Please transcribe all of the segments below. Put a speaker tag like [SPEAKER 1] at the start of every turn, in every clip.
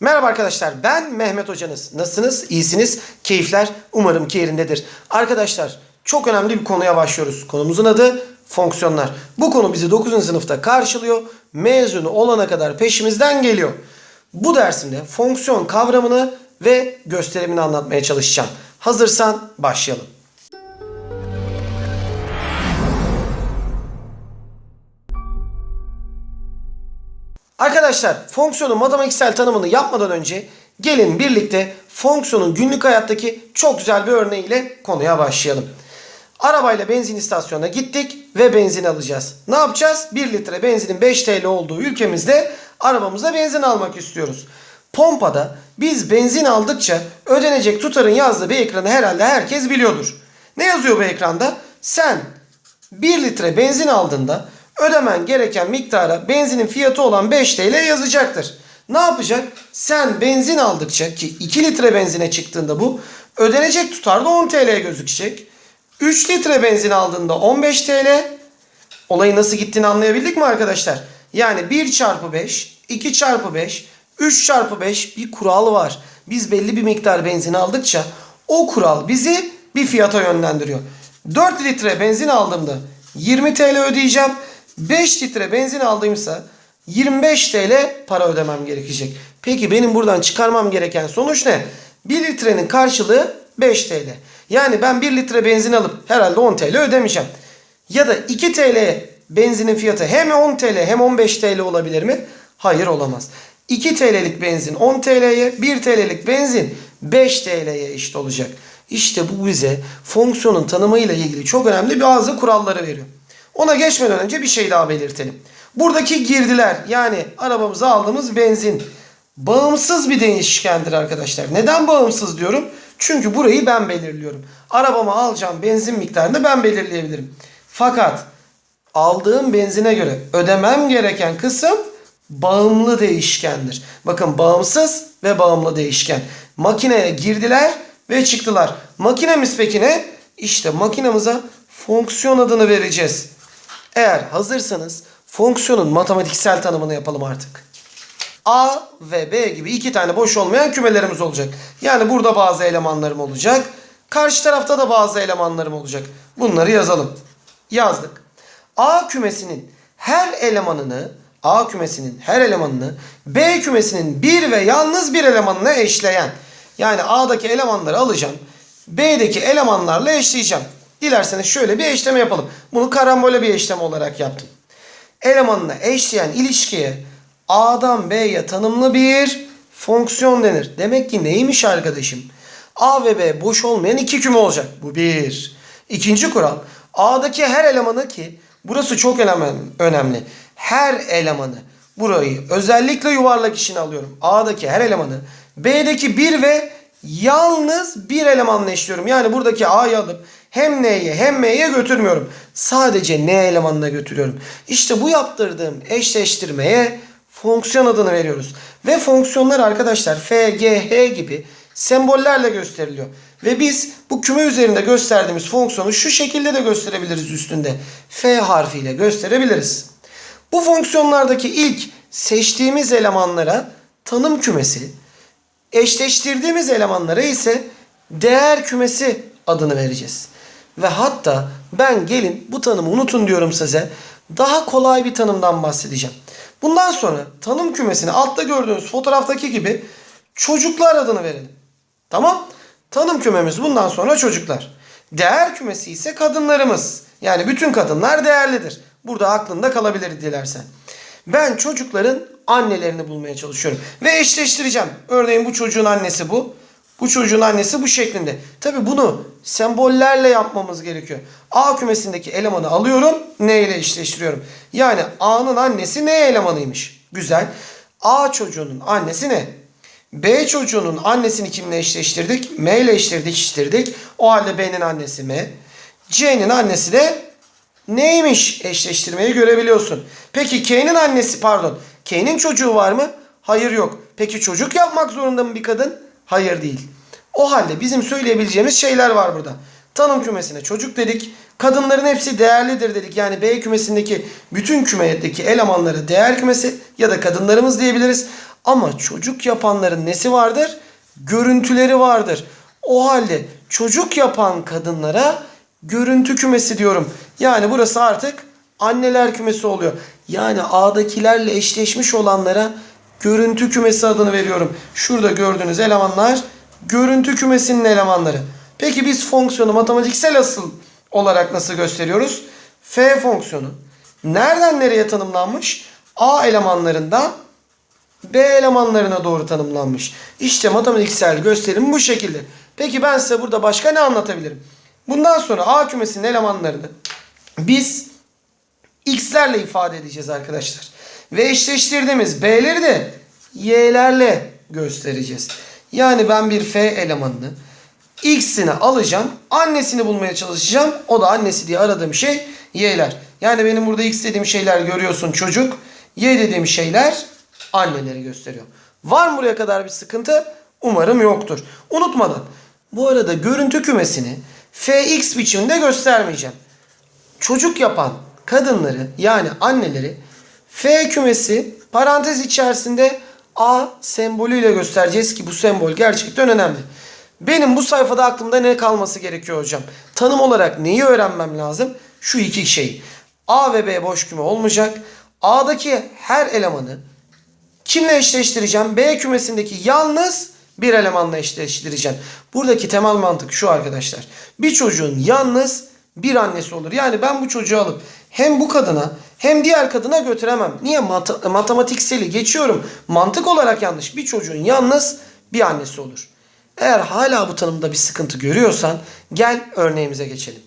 [SPEAKER 1] Merhaba arkadaşlar ben Mehmet hocanız. Nasılsınız? İyisiniz? Keyifler umarım ki yerindedir. Arkadaşlar çok önemli bir konuya başlıyoruz. Konumuzun adı fonksiyonlar. Bu konu bizi 9. sınıfta karşılıyor. Mezunu olana kadar peşimizden geliyor. Bu dersimde fonksiyon kavramını ve gösterimini anlatmaya çalışacağım. Hazırsan başlayalım. Arkadaşlar fonksiyonun matematiksel tanımını yapmadan önce gelin birlikte fonksiyonun günlük hayattaki çok güzel bir örneğiyle konuya başlayalım. Arabayla benzin istasyonuna gittik ve benzin alacağız. Ne yapacağız? 1 litre benzinin 5 TL olduğu ülkemizde arabamıza benzin almak istiyoruz. Pompada biz benzin aldıkça ödenecek tutarın yazdığı bir ekranı herhalde herkes biliyordur. Ne yazıyor bu ekranda? Sen 1 litre benzin aldığında ödemen gereken miktara benzinin fiyatı olan 5 TL yazacaktır. Ne yapacak? Sen benzin aldıkça ki 2 litre benzine çıktığında bu ödenecek tutarda 10 TL gözükecek. 3 litre benzin aldığında 15 TL. Olayı nasıl gittiğini anlayabildik mi arkadaşlar? Yani 1 çarpı 5, 2 çarpı 5, 3 çarpı 5 bir kural var. Biz belli bir miktar benzin aldıkça o kural bizi bir fiyata yönlendiriyor. 4 litre benzin aldığımda 20 TL ödeyeceğim. 5 litre benzin aldığımsa 25 TL para ödemem gerekecek. Peki benim buradan çıkarmam gereken sonuç ne? 1 litrenin karşılığı 5 TL. Yani ben 1 litre benzin alıp herhalde 10 TL ödemeyeceğim. Ya da 2 TL benzinin fiyatı hem 10 TL hem 15 TL olabilir mi? Hayır olamaz. 2 TL'lik benzin 10 TL'ye, 1 TL'lik benzin 5 TL'ye eşit olacak. İşte bu bize fonksiyonun tanımıyla ilgili çok önemli bazı kuralları veriyor. Ona geçmeden önce bir şey daha belirtelim. Buradaki girdiler yani arabamıza aldığımız benzin bağımsız bir değişkendir arkadaşlar. Neden bağımsız diyorum? Çünkü burayı ben belirliyorum. Arabama alacağım benzin miktarını ben belirleyebilirim. Fakat aldığım benzine göre ödemem gereken kısım bağımlı değişkendir. Bakın bağımsız ve bağımlı değişken. Makineye girdiler ve çıktılar. Makinemiz peki ne? İşte makinamıza fonksiyon adını vereceğiz. Eğer hazırsanız fonksiyonun matematiksel tanımını yapalım artık. A ve B gibi iki tane boş olmayan kümelerimiz olacak. Yani burada bazı elemanlarım olacak. Karşı tarafta da bazı elemanlarım olacak. Bunları yazalım. Yazdık. A kümesinin her elemanını A kümesinin her elemanını B kümesinin bir ve yalnız bir elemanına eşleyen. Yani A'daki elemanları alacağım. B'deki elemanlarla eşleyeceğim. Dilerseniz şöyle bir eşleme yapalım. Bunu karambole bir eşlem olarak yaptım. Elemanına eşleyen ilişkiye A'dan B'ye tanımlı bir fonksiyon denir. Demek ki neymiş arkadaşım? A ve B boş olmayan iki küme olacak. Bu bir. İkinci kural. A'daki her elemanı ki burası çok önemli. Her elemanı burayı özellikle yuvarlak içine alıyorum. A'daki her elemanı B'deki bir ve yalnız bir elemanla eşliyorum. Yani buradaki A'yı alıp hem N'ye hem M'ye götürmüyorum. Sadece N elemanına götürüyorum. İşte bu yaptırdığım eşleştirmeye fonksiyon adını veriyoruz. Ve fonksiyonlar arkadaşlar F, G, H gibi sembollerle gösteriliyor. Ve biz bu küme üzerinde gösterdiğimiz fonksiyonu şu şekilde de gösterebiliriz üstünde. F harfiyle gösterebiliriz. Bu fonksiyonlardaki ilk seçtiğimiz elemanlara tanım kümesi, eşleştirdiğimiz elemanlara ise değer kümesi adını vereceğiz. Ve hatta ben gelin bu tanımı unutun diyorum size. Daha kolay bir tanımdan bahsedeceğim. Bundan sonra tanım kümesine altta gördüğünüz fotoğraftaki gibi çocuklar adını verelim. Tamam? Tanım kümemiz bundan sonra çocuklar. Değer kümesi ise kadınlarımız. Yani bütün kadınlar değerlidir. Burada aklında kalabilir dilersen. Ben çocukların annelerini bulmaya çalışıyorum. Ve eşleştireceğim. Örneğin bu çocuğun annesi bu. Bu çocuğun annesi bu şeklinde. Tabi bunu sembollerle yapmamız gerekiyor. A kümesindeki elemanı alıyorum. N ile eşleştiriyorum. Yani A'nın annesi N elemanıymış. Güzel. A çocuğunun annesi ne? B çocuğunun annesini kimle eşleştirdik? M ile eşleştirdik. O halde B'nin annesi M. C'nin annesi de neymiş eşleştirmeyi görebiliyorsun. Peki K'nin annesi pardon. K'nin çocuğu var mı? Hayır yok. Peki çocuk yapmak zorunda mı bir kadın? Hayır değil. O halde bizim söyleyebileceğimiz şeyler var burada. Tanım kümesine çocuk dedik. Kadınların hepsi değerlidir dedik. Yani B kümesindeki bütün kümedeki elemanları değer kümesi ya da kadınlarımız diyebiliriz. Ama çocuk yapanların nesi vardır? Görüntüleri vardır. O halde çocuk yapan kadınlara görüntü kümesi diyorum. Yani burası artık anneler kümesi oluyor. Yani A'dakilerle eşleşmiş olanlara görüntü kümesi adını veriyorum. Şurada gördüğünüz elemanlar görüntü kümesinin elemanları. Peki biz fonksiyonu matematiksel asıl olarak nasıl gösteriyoruz? F fonksiyonu nereden nereye tanımlanmış? A elemanlarından B elemanlarına doğru tanımlanmış. İşte matematiksel gösterim bu şekilde. Peki ben size burada başka ne anlatabilirim? Bundan sonra A kümesinin elemanlarını biz x'lerle ifade edeceğiz arkadaşlar. Ve eşleştirdiğimiz b'leri de y'lerle göstereceğiz. Yani ben bir f elemanını x'ini alacağım. Annesini bulmaya çalışacağım. O da annesi diye aradığım şey y'ler. Yani benim burada x dediğim şeyler görüyorsun çocuk. Y dediğim şeyler anneleri gösteriyor. Var mı buraya kadar bir sıkıntı? Umarım yoktur. Unutmadan bu arada görüntü kümesini fx biçiminde göstermeyeceğim çocuk yapan kadınları yani anneleri F kümesi parantez içerisinde A sembolüyle göstereceğiz ki bu sembol gerçekten önemli. Benim bu sayfada aklımda ne kalması gerekiyor hocam? Tanım olarak neyi öğrenmem lazım? Şu iki şey. A ve B boş küme olmayacak. A'daki her elemanı Kimle eşleştireceğim? B kümesindeki yalnız bir elemanla eşleştireceğim. Buradaki temel mantık şu arkadaşlar. Bir çocuğun yalnız bir annesi olur. Yani ben bu çocuğu alıp hem bu kadına hem diğer kadına götüremem. Niye? Mat- matematikseli geçiyorum. Mantık olarak yanlış. Bir çocuğun yalnız bir annesi olur. Eğer hala bu tanımda bir sıkıntı görüyorsan gel örneğimize geçelim.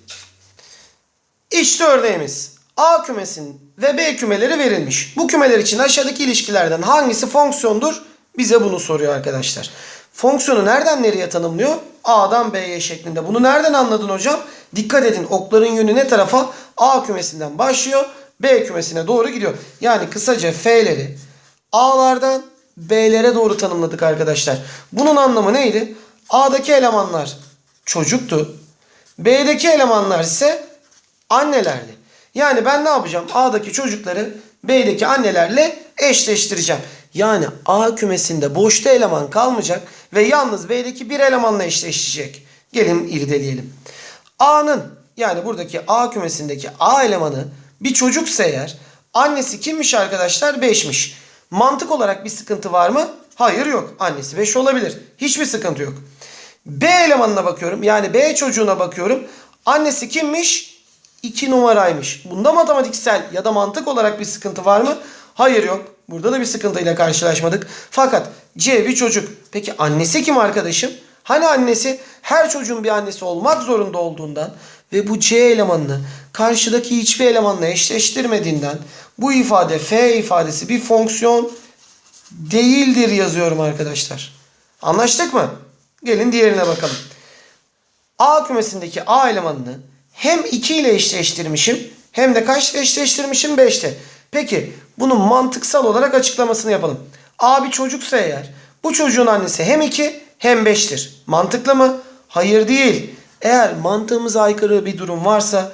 [SPEAKER 1] İşte örneğimiz. A kümesin ve B kümeleri verilmiş. Bu kümeler için aşağıdaki ilişkilerden hangisi fonksiyondur? Bize bunu soruyor arkadaşlar. Fonksiyonu nereden nereye tanımlıyor? A'dan B'ye şeklinde. Bunu nereden anladın hocam? Dikkat edin okların yönü ne tarafa? A kümesinden başlıyor. B kümesine doğru gidiyor. Yani kısaca F'leri A'lardan B'lere doğru tanımladık arkadaşlar. Bunun anlamı neydi? A'daki elemanlar çocuktu. B'deki elemanlar ise annelerdi. Yani ben ne yapacağım? A'daki çocukları B'deki annelerle eşleştireceğim. Yani A kümesinde boşta eleman kalmayacak ve yalnız B'deki bir elemanla eşleşecek. Gelin irdeleyelim. A'nın yani buradaki A kümesindeki A elemanı bir çocuksa eğer annesi kimmiş arkadaşlar? 5'miş. Mantık olarak bir sıkıntı var mı? Hayır yok. Annesi 5 olabilir. Hiçbir sıkıntı yok. B elemanına bakıyorum. Yani B çocuğuna bakıyorum. Annesi kimmiş? 2 numaraymış. Bunda matematiksel ya da mantık olarak bir sıkıntı var mı? Hayır yok. Burada da bir sıkıntıyla karşılaşmadık. Fakat C bir çocuk. Peki annesi kim arkadaşım? Hani annesi her çocuğun bir annesi olmak zorunda olduğundan ve bu C elemanını karşıdaki hiçbir elemanla eşleştirmediğinden bu ifade F ifadesi bir fonksiyon değildir yazıyorum arkadaşlar. Anlaştık mı? Gelin diğerine bakalım. A kümesindeki A elemanını hem 2 ile eşleştirmişim hem de kaçla eşleştirmişim 5'te. Peki bunun mantıksal olarak açıklamasını yapalım. A bir çocuksa eğer bu çocuğun annesi hem 2 hem 5'tir. Mantıklı mı? Hayır değil. Eğer mantığımıza aykırı bir durum varsa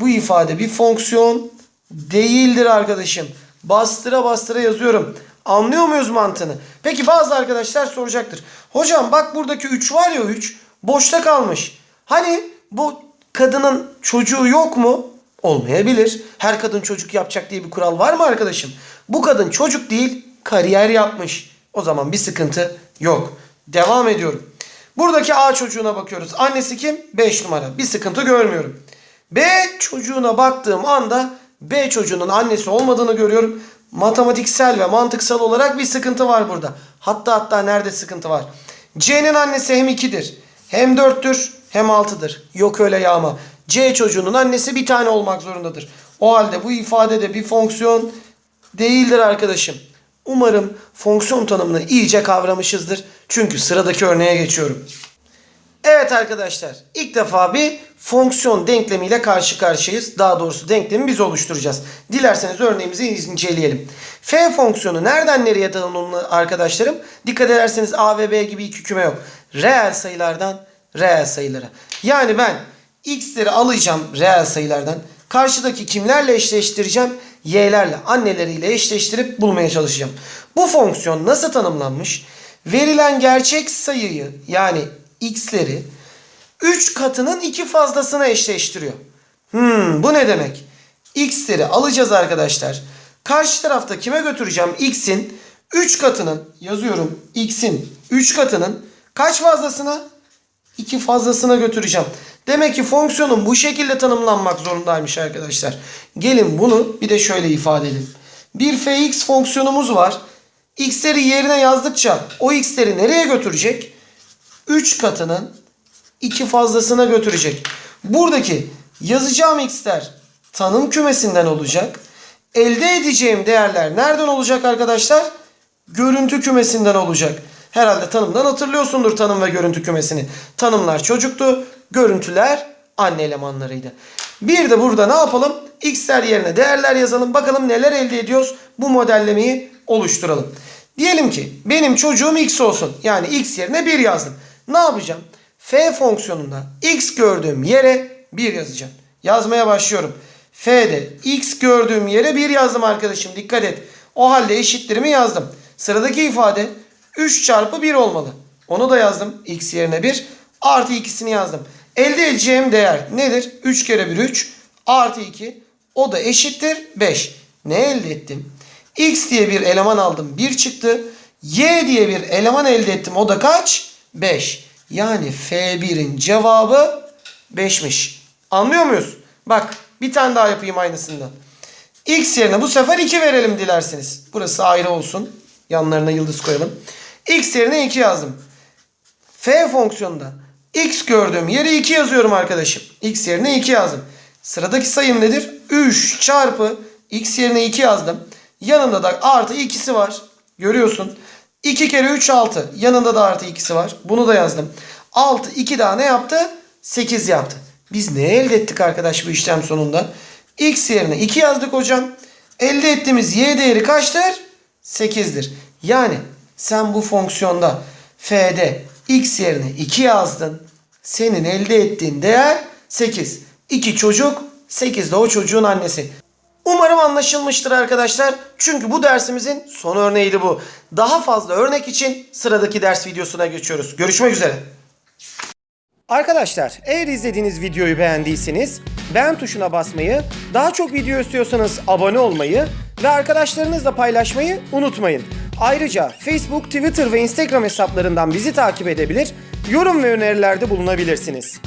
[SPEAKER 1] bu ifade bir fonksiyon değildir arkadaşım. Bastıra bastıra yazıyorum. Anlıyor muyuz mantığını? Peki bazı arkadaşlar soracaktır. Hocam bak buradaki 3 var ya 3 boşta kalmış. Hani bu kadının çocuğu yok mu? Olmayabilir. Her kadın çocuk yapacak diye bir kural var mı arkadaşım? Bu kadın çocuk değil kariyer yapmış. O zaman bir sıkıntı yok. Devam ediyorum. Buradaki A çocuğuna bakıyoruz. Annesi kim? 5 numara. Bir sıkıntı görmüyorum. B çocuğuna baktığım anda B çocuğunun annesi olmadığını görüyorum. Matematiksel ve mantıksal olarak bir sıkıntı var burada. Hatta hatta nerede sıkıntı var? C'nin annesi hem 2'dir hem 4'tür hem 6'dır. Yok öyle yağma. C çocuğunun annesi bir tane olmak zorundadır. O halde bu ifadede bir fonksiyon değildir arkadaşım. Umarım fonksiyon tanımını iyice kavramışızdır. Çünkü sıradaki örneğe geçiyorum. Evet arkadaşlar ilk defa bir fonksiyon denklemiyle karşı karşıyayız. Daha doğrusu denklemi biz oluşturacağız. Dilerseniz örneğimizi inceleyelim. F fonksiyonu nereden nereye tanımlı arkadaşlarım? Dikkat ederseniz A ve B gibi iki küme yok. Reel sayılardan reel sayılara. Yani ben x'leri alacağım reel sayılardan. Karşıdaki kimlerle eşleştireceğim? Y'lerle, anneleriyle eşleştirip bulmaya çalışacağım. Bu fonksiyon nasıl tanımlanmış? Verilen gerçek sayıyı yani x'leri 3 katının 2 fazlasına eşleştiriyor. Hmm, bu ne demek? X'leri alacağız arkadaşlar. Karşı tarafta kime götüreceğim? X'in 3 katının yazıyorum. X'in 3 katının kaç fazlasına? 2 fazlasına götüreceğim. Demek ki fonksiyonun bu şekilde tanımlanmak zorundaymış arkadaşlar. Gelin bunu bir de şöyle ifade edelim. Bir fx fonksiyonumuz var. X'leri yerine yazdıkça o x'leri nereye götürecek? 3 katının 2 fazlasına götürecek. Buradaki yazacağım x'ler tanım kümesinden olacak. Elde edeceğim değerler nereden olacak arkadaşlar? Görüntü kümesinden olacak. Herhalde tanımdan hatırlıyorsundur tanım ve görüntü kümesini. Tanımlar çocuktu, görüntüler anne elemanlarıydı. Bir de burada ne yapalım? X'ler yerine değerler yazalım. Bakalım neler elde ediyoruz? Bu modellemeyi oluşturalım. Diyelim ki benim çocuğum X olsun. Yani X yerine 1 yazdım. Ne yapacağım? F fonksiyonunda X gördüğüm yere 1 yazacağım. Yazmaya başlıyorum. F'de X gördüğüm yere 1 yazdım arkadaşım. Dikkat et. O halde eşitlerimi yazdım. Sıradaki ifade 3 çarpı 1 olmalı. Onu da yazdım. X yerine 1. Artı ikisini yazdım. Elde edeceğim değer nedir? 3 kere 1 3. Artı 2. O da eşittir 5. Ne elde ettim? X diye bir eleman aldım. 1 çıktı. Y diye bir eleman elde ettim. O da kaç? 5. Yani F1'in cevabı 5'miş. Anlıyor muyuz? Bak bir tane daha yapayım aynısından. X yerine bu sefer 2 verelim dilerseniz. Burası ayrı olsun. Yanlarına yıldız koyalım. X yerine 2 yazdım. F fonksiyonunda x gördüğüm yere 2 yazıyorum arkadaşım. X yerine 2 yazdım. Sıradaki sayım nedir? 3 çarpı x yerine 2 yazdım. Yanında da artı 2'si var. Görüyorsun. 2 kere 3 6. Yanında da artı 2'si var. Bunu da yazdım. 6 2 daha ne yaptı? 8 yaptı. Biz ne elde ettik arkadaş bu işlem sonunda? X yerine 2 yazdık hocam. Elde ettiğimiz y değeri kaçtır? 8'dir. Yani sen bu fonksiyonda f'de x yerine 2 yazdın. Senin elde ettiğin değer 8. 2 çocuk 8 de o çocuğun annesi. Umarım anlaşılmıştır arkadaşlar. Çünkü bu dersimizin son örneğiydi bu. Daha fazla örnek için sıradaki ders videosuna geçiyoruz. Görüşmek üzere. Arkadaşlar eğer izlediğiniz videoyu beğendiyseniz beğen tuşuna basmayı, daha çok video istiyorsanız abone olmayı ve arkadaşlarınızla paylaşmayı unutmayın. Ayrıca Facebook, Twitter ve Instagram hesaplarından bizi takip edebilir, yorum ve önerilerde bulunabilirsiniz.